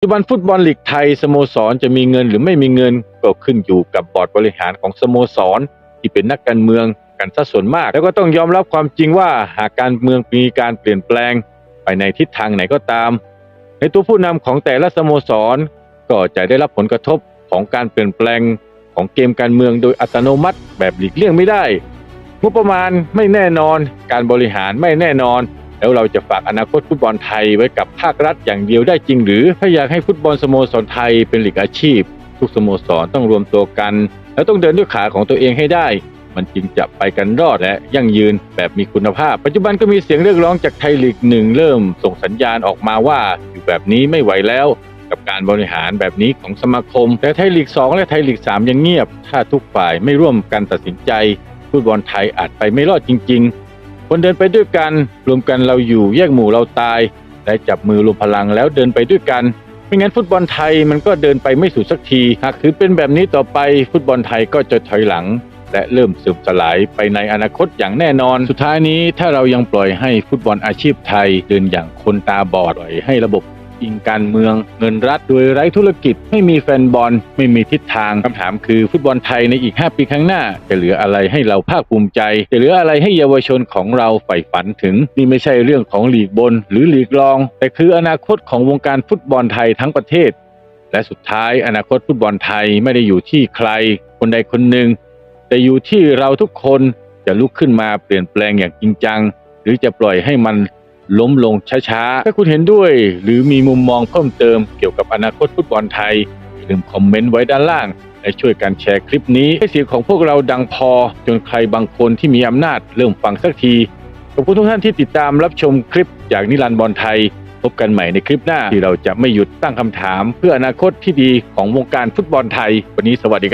ปัจจุบันฟุตบอลลีกไทยสโมสรจะมีเงินหรือไม่มีเงิน ก็ขึ้นอยู่กับบอร์ดบริหารของสโมสร ที่เป็นนักการเมืองกันซะส่วนมาก แล้วก็ต้องยอมรับความจริงว่าหากการเมืองมีการเปลี่ยนแปลง ไปในทิศทางไหนก็ตาม ในตัวผู้นำของแต่ละสโมสร ก็จะได้รับผลกระทบของการเปลี่ยนแปลงของเกมการเมืองโดยอัตโนมัติแบบหลีกเลี่ยงไม่ได้งบประมาณไม่แน่นอน การบริหารไม่แน่นอน แล้วเราจะฝากอนาคตฟุตบอลไทยไว้กับภาครัฐอย่างเดียวได้จริงหรือ ถ้าอยากให้ฟุตบอลสโมสรไทยเป็นหลีกอาชีพ ทุกสโมสรต้องรวมตัวกัน แล้วต้องเดินด้วยขาของตัวเองให้ได้ มันจึงจะไปกันรอดและยั่งยืนแบบมีคุณภาพ ปัจจุบันก็มีเสียงเรียกร้องจากไทยลีกหนึ่งเริ่มส่งสัญญาณออกมาว่าอยู่แบบนี้ไม่ไหวแล้วกับการบริหารแบบนี้ของสมาคม แต่ไทยลีก 2 และไทยลีก 3 ยังเงียบ ถ้าทุกฝ่ายไม่ร่วมกันตัดสินใจฟุตบอลไทยอาจไปไม่รอดจริง ๆ คนเดินไปด้วยกันรวมกันเราอยู่แยกหมู่เราตาย และจับมือรวมพลังแล้วเดินไปด้วยกันไม่งั้นฟุตบอลไทยมันก็เดินไปไม่สุดสักที หากถือเป็นแบบนี้ต่อไปฟุตบอลไทยก็จะถอยหลัง และเริ่มเสื่อมสลายไปในอนาคตอย่างแน่นอน สุดท้ายนี้ถ้าเรายังปล่อยให้ฟุตบอลอาชีพไทยเดินอย่างคนตาบอดปล่อยให้ระบบ อิงการเมือง เงินรัฐโดยไร้ธุรกิจ ไม่มีแฟนบอล ไม่มีทิศทางคำถามคือฟุตบอลไทยในอีก 5 ปีข้างหน้า จะเหลืออะไรให้เราภาคภูมิใจ จะเหลืออะไรให้เยาวชนของเราใฝ่ฝันถึง นี่ไม่ใช่เรื่องของลีกบน หรือลีกรอง แต่คืออนาคตของวงการฟุตบอลไทยทั้งประเทศ และสุดท้ายอนาคตฟุตบอลไทยไม่ได้อยู่ที่ใคร คนใดคนหนึ่ง แต่อยู่ที่เราทุกคนจะลุกขึ้นมาเปลี่ยนแปลงอย่างจริงจัง หรือจะปล่อยให้มัน ล้มลงช้าๆ ถ้าคุณเห็นด้วย หรือมีมุมมองเพิ่มเติมเกี่ยวกับอนาคตฟุตบอลไทยอย่าลืมคอมเมนต์ไว้ด้านล่าง และช่วยกันแชร์คลิปนี้ ให้เสียงของพวกเราดังพอ จนใครบางคนที่มีอำนาจเริ่มฟังสักที ขอบคุณทุกท่านที่ติดตามรับชมคลิปจากนิรันดร์บอลไทย พบกันใหม่ในคลิปหน้าที่เราจะไม่หยุดตั้งคำถาม เพื่ออนาคตที่ดีของวงการฟุตบอลไทย วันนี้สวัสดีครับ